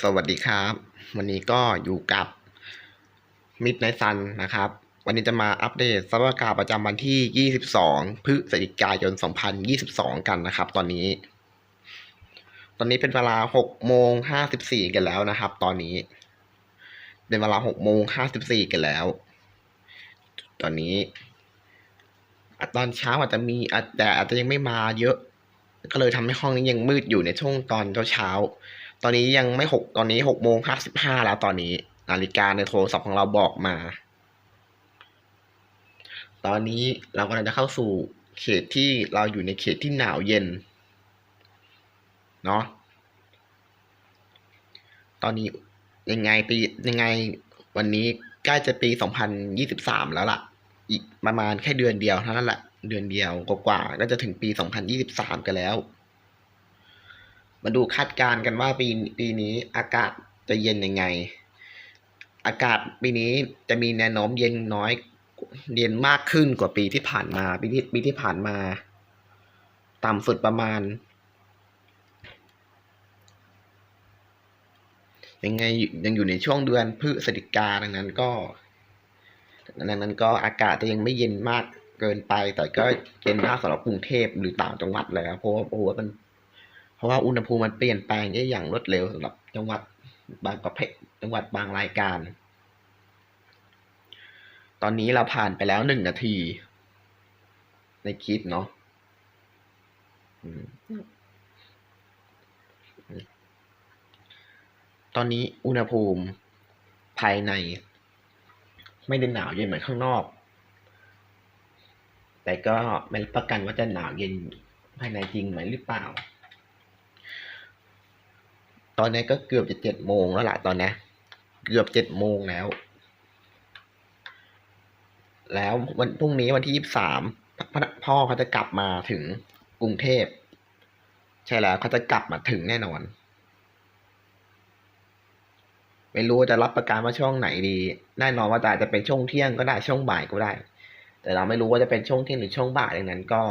สวัสดีครับ วันนี้ก็อยู่กับมิดไนซันนะครับ วันนี้จะมาอัปเดตสภาพอากาศประจำวันที่ 22 พฤศจิกายน 2022 กันนะครับ ตอนนี้ ตอนนี้เป็นเวลา6โมง54 กันแล้วนะครับ ตอนนี้ เป็นเวลา6โมง54 กันแล้ว ตอนนี้ตอนเช้าอาจจะมีอะแต่อาจจะยังไม่มาเยอะ ก็เลยทำให้ห้องนี้ยังมืดอยู่ในช่วงตอนเช้าๆ ตอนนี้ยังไม่หกตอนนี้หกโมงห้าสิบห้าแล้วตอนนี้นาฬิกาในโทรศัพท์ของเราบอกมา ตอนนี้เรากำลังจะเข้าสู่เขตที่เราอยู่ในเขตที่หนาวเย็น เนาะ ตอนนี้ยังไงปียังไงวันนี้ใกล้จะปีสองพันยี่สิบสามแล้วล่ะ อีกประมาณแค่เดือนเดียวเท่านั้นแหละ เดือนเดียวกว่าๆก็จะถึงปีสองพันยี่สิบสามกันแล้ว มาดูคาดการณ์กันว่าปีปีนี้อากาศจะเย็นยังไง อากาศปีนี้จะมีแนวโน้มเย็นน้อยเย็นมากขึ้นกว่าปีที่ผ่านมา ปีที่ปีที่ผ่านมา ต่ำสุดประมาณ ยังไงยังอยู่ในช่วงเดือนพฤศจิกาดังนั้นก็ดังนั้นก็อากาศจะยังไม่เย็นมากเกินไป แต่ก็เย็นมากสำหรับกรุงเทพหรือต่างจังหวัดแล้วเพราะว่าเพราะว่ามัน ราะว่าอุณหภูมิมันเปลี่ยนแปลงได้อย่างรวดเร็วสำหรับจังหวัดบางประเภทจังหวัดบางรายการ ตอนนี้เราผ่านไปแล้วหนึ่งนาที ในคลิปเนาะตอนนี้อุณหภูมิภายใน ไม่ได้หนาวเย็นเหมือนข้างนอก แต่ก็ไม่รับประกันว่าจะหนาวเย็นภายในจริงไหมหรือเปล่า อนนี้ก็เกือบจะเจ็ดโมงแล้วล่ะตอนนี้เกือบเจ็ดโมงแล้ว แล้ววันพรุ่งนี้วันที่ยี่สิบสามพ่อเขาจะกลับมาถึงกรุงเทพ ใช่แล้วเขาจะกลับมาถึงแน่นอน ไม่รู้จะรับประกันว่าช่วงไหนดีแน่นอนว่าแต่อาจจะเป็นช่วงเที่ยงก็ได้ช่วงบ่ายก็ได้ แต่เราไม่รู้ว่าจะเป็นช่วงเที่ยงหรือช่วงบ่ายดังนั้นก็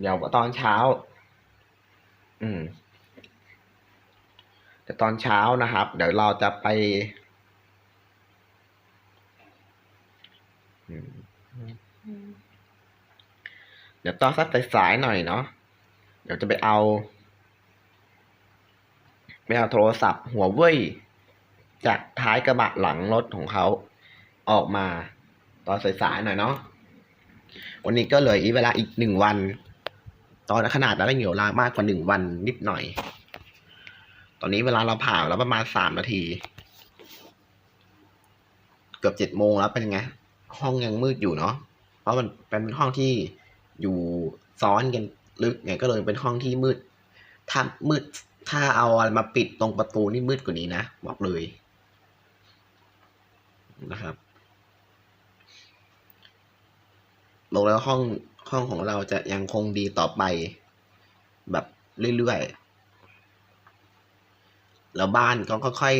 เดี๋ยวตอนเช้า อืม แต่ตอนเช้านะครับ เดี๋ยวเราจะไปเดี๋ยวตอนสักสายๆหน่อยเนาะเดี๋ยวจะไปเอาไปเอาโทรศัพท์หัวเว่ยจากท้ายกระบะหลังรถของเขาออกมาตอนสายๆหน่อยเนาะวันนี้ก็เลืออีกเวลาอีกหนึ่งวัน ตอนขนาดนั้นเหนียวลามากกว่าหนึ่งวันนิดหน่อย ตอนนี้เวลาเราผ่าแล้วประมาณสามนาที เกือบเจ็ดโมงแล้วเป็นไง ห้องยังมืดอยู่เนาะ เพราะมันเป็นห้องที่อยู่ซ้อนกันลึกไงก็เลยเป็นห้องที่มืด ถ้ามืดถ้าเอาอะไรมาปิดตรงประตูนี่มืดกว่านี้นะบอกเลยนะครับบอกแล้วห้องห้องของเราจะยังคงดีต่อไป แบบเรื่อยๆ แล้วบ้านก็ค่อย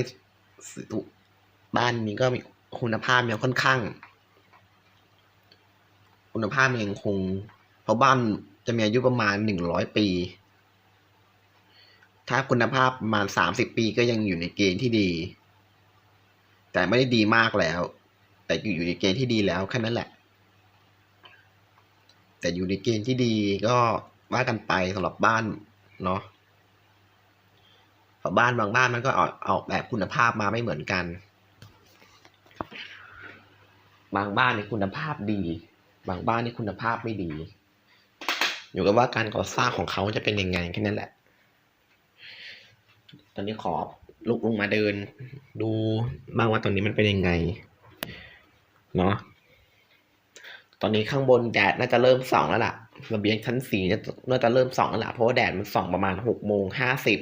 ๆบ้านนี้ก็มีคุณภาพยังค่อนข้าง คุณภาพยังคง เพราะบ้านจะมีอายุประมาณหนึ่งร้อยปี ถ้าคุณภาพประมาณสามสิบปีก็ยังอยู่ในเกณฑ์ที่ดี แต่ไม่ได้ดีมากแล้ว แต่อยู่ในเกณฑ์ที่ดีแล้วแค่นั้นแหละ แต่อยู่ในเกณฑ์ที่ดีก็ว่ากันไปสำหรับบ้านเนาะ เพราะบ้านบางบ้านมันก็ออกออกแบบคุณภาพมาไม่เหมือนกัน บางบ้านนี่คุณภาพดี บางบ้านนี่คุณภาพไม่ดี อยู่กับว่าการก่อสร้างของเขาจะเป็นยังไงแค่นั้นแหละ ตอนนี้ขอลุกลงมาเดิน ดูบ้างว่าตอนนี้มันเป็นยังไงเนาะตอนนี้ข้างบนแดดน่าจะเริ่มส่องแล้วล่ะระเบียงชั้นสี่น่าจะเริ่มส่องแล้วล่ะเพราะว่าแดดมันส่องประมาณหกโมงห้าสิบ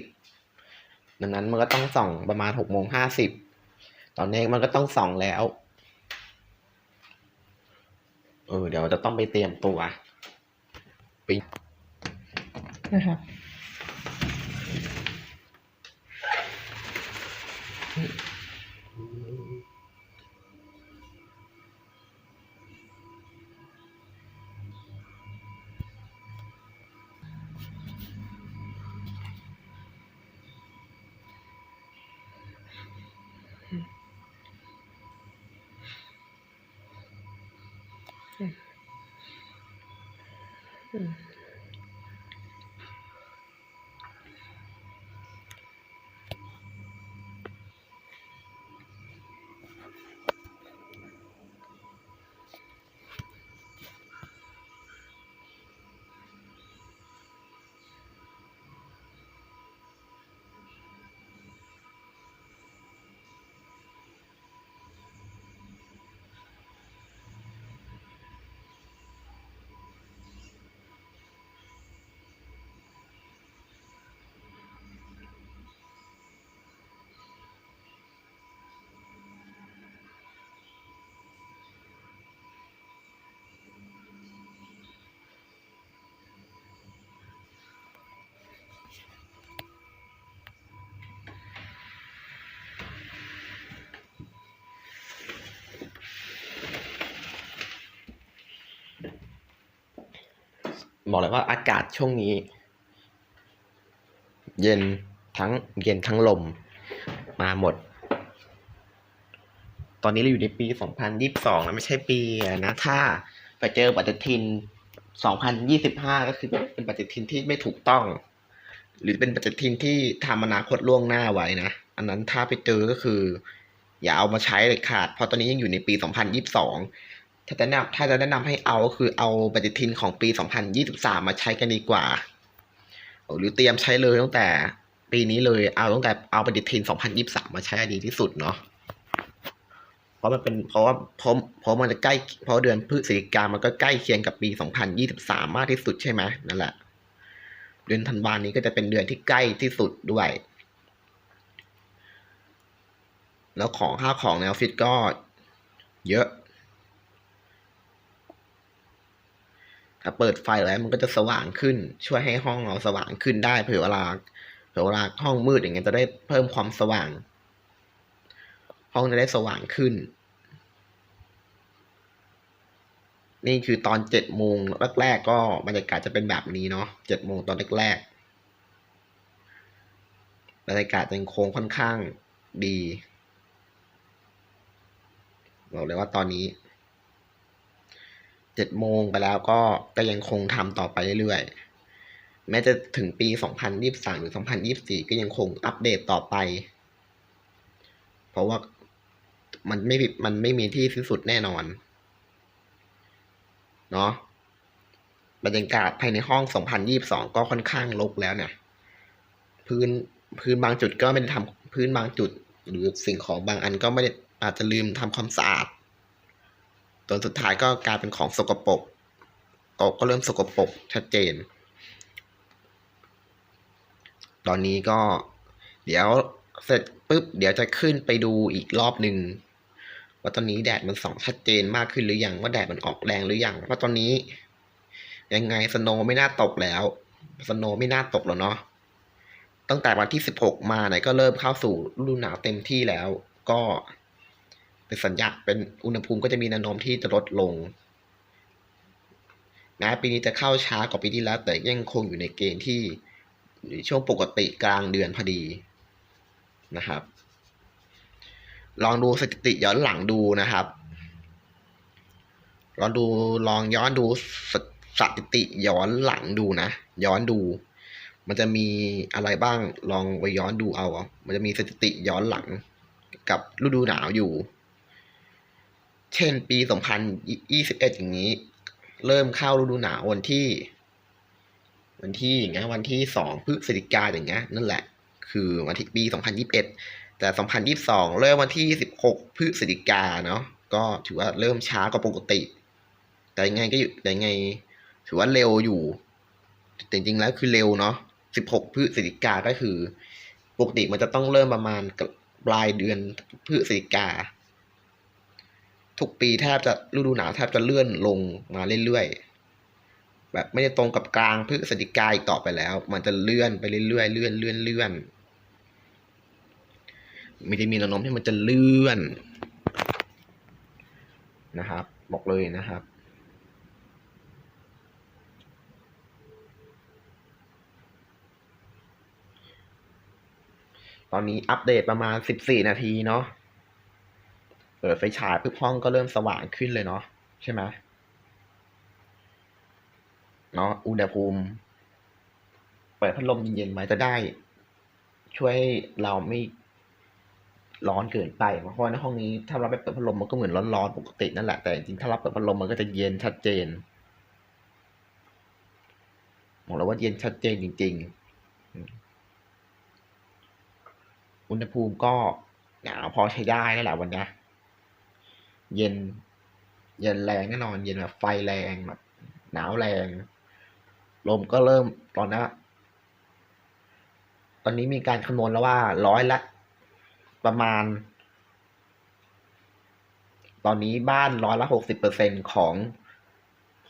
ดังนั้นมันก็ต้องส่องประมาณหกโมงห้าสิบตอนนี้มันก็ต้องส่องแล้วเออเดี๋ยวจะต้องไปเตรียมตัวนะคะบอ บอกเลยว่าอากาศช่วงนี้ เย็นทั้งเย็นทั้งลมมาหมด ตอนนี้เราอยู่ในปี 2022นะไม่ใช่ปีนะ ถ้าไปเจอปฏิทิน 2025 ก็คือเป็นปฏิทินที่ไม่ถูกต้อง หรือเป็นปฏิทินที่ทำอนาคตล่วงหน้าไว้นะ อันนั้นถ้าไปเจอก็คือ อย่าเอามาใช้เลยขาด เพราะตอนนี้ยังอยู่ในปี 2022 ถ้าจะแนะนำถ้าจะแนะนำให้เอาก็คือเอาปฏิทินของปี 2023 มาใช้กันดีกว่า หรือเตรียมใช้เลยตั้งแต่ปีนี้เลยเอาตั้งแต่เอาปฏิทิน 2023 มาใช้ดีที่สุดเนาะเพราะมันเป็นเพราะว่าเพราะเพราะมันจะใกล้เพราะเดือนพฤศจิกามันก็ใกล้เคียงกับปี 2023 มากที่สุดใช่ไหมนั่นแหละ เดือนธันวานี้ก็จะเป็นเดือนที่ใกล้ที่สุดด้วย แล้วของค่าของในออฟฟิศก็เยอะ ถ้าเปิดไฟแล้วมันก็จะสว่างขึ้น ช่วยให้ห้องเราสว่างขึ้นได้เผื่อเวลาเผื่อเวลาห้องมืดอย่างเงี้ยจะได้เพิ่มความสว่าง ห้องจะได้สว่างขึ้น นี่คือตอนเจ็ดโมงแรกๆก็บรรยากาศจะเป็นแบบนี้เนาะเจ็ดโมงตอนแรกๆบรรยากาศยังคงค่อนข้างดีบอกเลยว่าตอนนี้ จ็ดโมงไปแล้วก็ก็ยังคงทำต่อไปเรื่อยๆ แม้จะถึงปี 2023 หรือ 2024 ก็ยังคงอัปเดตต่อไป เพราะว่ามันไม่มันไม่มีที่สิ้นสุดแน่นอน เนาะบรรยากาศภายในห้อง 2022 ก็ค่อนข้างรกแล้วเนี่ย พื้นพื้นบางจุดก็ไม่ได้ทำพื้นบางจุด หรือสิ่งของบางอันก็ไม่ได้อาจจะลืมทำความสะอาด จนสุดท้ายก็กลายเป็นของสกปรกโต๊ะก็เริ่มสกปรกชัดเจน ตอนนี้ก็เดี๋ยวเสร็จปุ๊บ เดี๋ยวจะขึ้นไปดูอีกรอบหนึ่งว่าตอนนี้แดดมันส่องชัดเจนมากขึ้นหรือยังว่าแดดมันออกแรงหรือยังเพราตอนนี้ ยังไงสโนไม่น่าตกแล้วสโนไม่น่าตกแล้วเนาะตั้งแต่วันที่สิบหกมาเนี่ยก็เริ่มเข้าสู่ฤดูหนาวเต็มที่แล้ว ก็ เป็นสัญญาเป็นอุณหภูมิก็จะมีแนวโน้มที่จะลดลงแม้ปีนี้จะเข้าช้ากว่าปีที่แล้ว แต่ยังคงอยู่ในเกณฑ์ที่ช่วงปกติกลางเดือนพอดีนะครับ ลองดูสถิติย้อนหลังดูนะครับ ลองดูลองย้อนดูสสถิติย้อนหลังดูนะ ย้อนดู มันจะมีอะไรบ้างลองไปย้อนดูเอา มันจะมีสถิติย้อนหลังกับฤดูหนาวอยู่ เช่นปี 2021 อย่างนี้ เริ่มเข้าฤดูหนาววันที่ วันที่อย่างเงี้ยวันที่สองพฤศจิกาอย่างเงี้ยนั่นแหละ คือวันที่ปี 2021 แต่ 2022 เริ่มวันที่ 16 พฤศจิกาเนาะก็ถือว่าเริ่มช้ากว่าปกติ แต่ยังไงก็อยู่แต่ยังไง ถือว่าเร็วอยู่แต่จริงๆแล้วคือเร็วเนาะ 16 พฤศจิกาก็คือ ปกติมันจะต้องเริ่มประมาณปลายเดือนพฤศจิกา ทุกปีแทบจะฤดูหนาวแทบจะเลื่อนลงมาเรื่อยๆแบบไม่ได้ตรงกับกลางพฤศจิกาอีกต่อไปแล้ว มันจะเลื่อนไปเรื่อยๆเลื่อนเลื่อนเลื่อนมีจะมีแนวโน้มที่มันจะเลื่อนนะครับ บอกเลยนะครับตอนนี้อัปเดตประมาณ 14 นาทีเนาะ เปิดไฟฉายปุ๊บห้องก็เริ่มสว่างขึ้นเลยเนาะใช่ไหมเนาะอุณหภูมิ เปิดพัดลมเย็นๆไว้จะได้ ช่วยให้เราไม่ร้อนเกินไปเพราะในห้องนี้ถ้าเราไปเปิดพัดลมมันก็เหมือนร้อนๆปกตินั่นแหละแต่จริงๆถ้าเราเปิดพัดลมมันก็จะเย็นชัดเจนบอกแล้วว่าเย็นชัดเจนจริง ๆ อุณหภูมิก็หนาวพอใช้ได้นั่นแหละวันนี้ เย็น เย็นแรงแน่นอน เย็นแบบไฟแรงแบบหนาวแรง ลมก็เริ่มตอนนี้ตอนนี้มีการคำนวณแล้วว่าร้อยละ ประมาณ ตอนนี้บ้านร้อยละหกสิบเปอร์เซ็นของ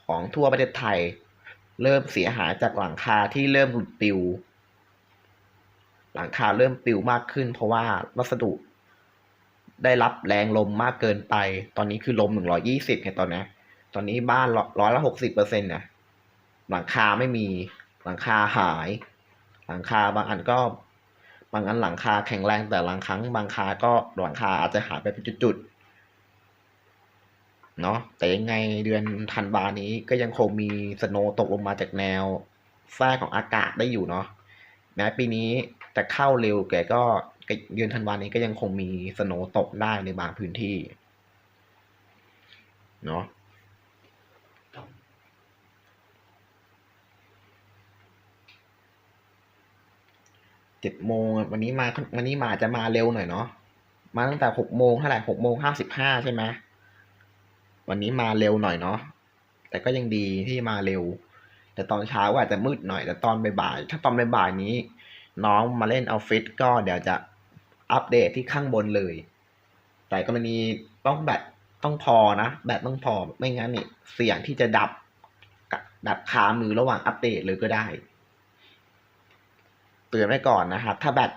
ของทั่วประเทศไทย เริ่มเสียหายจากหลังคาที่เริ่มหลุดปลิว หลังคาเริ่มปลิวมากขึ้น เพราะว่าวัสดุ ได้รับแรงลมมากเกินไป ตอนนี้คือลมหนึ่งร้อยี่สิบไงตอนนี้ตอนนี้บ้านร้อยละหกสิบเปอร์เซ็นต์นะหลังคาไม่มีหลังคาหาย หลังคาบางอันก็ บางอันหลังคาแข็งแรงแต่บางครั้ง บางคาก็หลังคาอาจจะหายไปเป็นจุดๆเนาะแต่ยังไงเดือนธันวานี้ก็ยังคงมีสโนว์ตกลงมาจากแนวแฟ้ของอากาศได้อยู่เนาะแม้ปีนี้จะเข้าเร็วแกก็ เดือนธันวานี้ก็ยังคงมีสโนตกได้ในบางพื้นที่เนาะเจ็ดโมงวันนี้มาวันนี้มาจะมาเร็วหน่อยเนาะมาตั้งแต่หกโมงเท่าไหร่หกโมงห้าสิบห้าใช่ไหมวันนี้มาเร็วหน่อยเนาะแต่ก็ยังดีที่มาเร็ว แต่ตอนเช้าอาจจะมืดหน่อย แต่ตอนบ่ายๆถ้าตอนบ่ายๆนี้ น้องมาเล่นออฟฟิศก็เดี๋ยวจะ อัปเดตที่ข้างบนเลย แต่กรณีต้องแบตต้องพอนะ แบตต้องพอไม่งั้นนี่เสี่ยงที่จะดับ ดับคามือระหว่างอัปเดตเลยก็ได้ เตือนไว้ก่อนนะครับ ถ้าแบต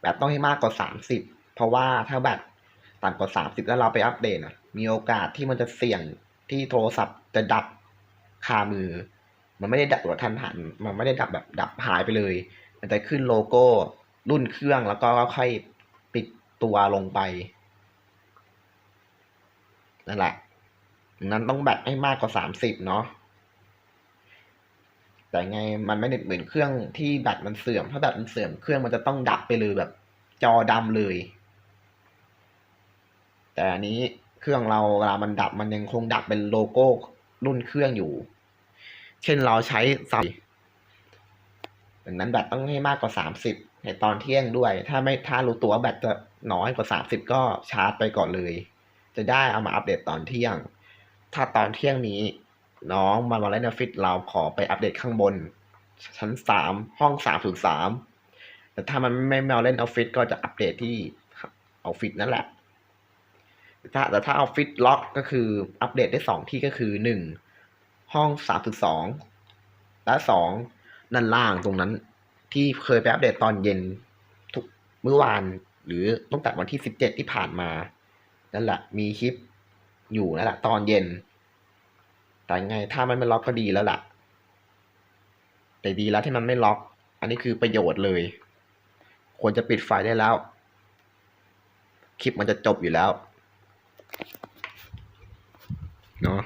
แบตต้องให้มากกว่าสามสิบเพราะว่าถ้าแบตต่ำกว่าสามสิบแล้วเราไปอัปเดตอะมีโอกาสที่มันจะเสี่ยงที่โทรศัพท์จะดับคามือ มันไม่ได้ดับแบบทันหัน มันไม่ได้ดับแบบดับหายไปเลย มันจะขึ้นโลโก้รุ่นเครื่องแล้วก็ค่อย ตัวลงไปนั่นแหละ นั้นต้องแบตให้มากกว่าสามสิบเนาะ แต่ไงมันไม่เหมือนเครื่องที่แบตมันเสื่อม ถ้าแบตมันเสื่อมเครื่องมันจะต้องดับไปเลยแบบ จอดำเลย แต่อันนี้เครื่องเราเวลามันดับมันยังคงดับเป็นโลโก้รุ่นเครื่องอยู่ เช่นเราใช้สายดังนั้นแบตต้องให้มากกว่าสามสิบ ในตอนเที่ยงด้วย ถ้าไม่ถ้ารู้ตัวแบตจะน้อยกว่าสามสิบก็ชาร์จไปก่อนเลย จะได้เอามาอัปเดตตอนเที่ยง ถ้าตอนเที่ยงนี้ น้องมามาเล่นออฟฟิศเราขอไปอัปเดตข้างบน ชั้นสามห้องสามศูนย์สามแต่ถ้ามันไม่มาเล่นออฟฟิศก็จะอัปเดตที่ออฟฟิศนั่นแหละถ้าแต่ถ้าออฟฟิศล็อกก็คืออัปเดตได้สองที่ก็คือหนึ่งห้องสามศูนย์สองและสองด้านล่างตรงนั้น ที่เคยไปอัปเดตตอนเย็นทุกเมื่อวาน หรือตั้งแต่วันที่สิบเจ็ดที่ผ่านมา นั่นแหละ มีคลิปอยู่นั่นแหละตอนเย็น แต่ไงถ้ามันไม่ล็อกก็ดีแล้วล่ะ แต่ดีแล้วที่มันไม่ล็อก อันนี้คือประโยชน์เลย ควรจะปิดไฟได้แล้ว คลิปมันจะจบอยู่แล้วเนาะ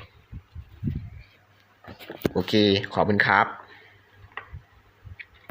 โอเค ขอบคุณครับ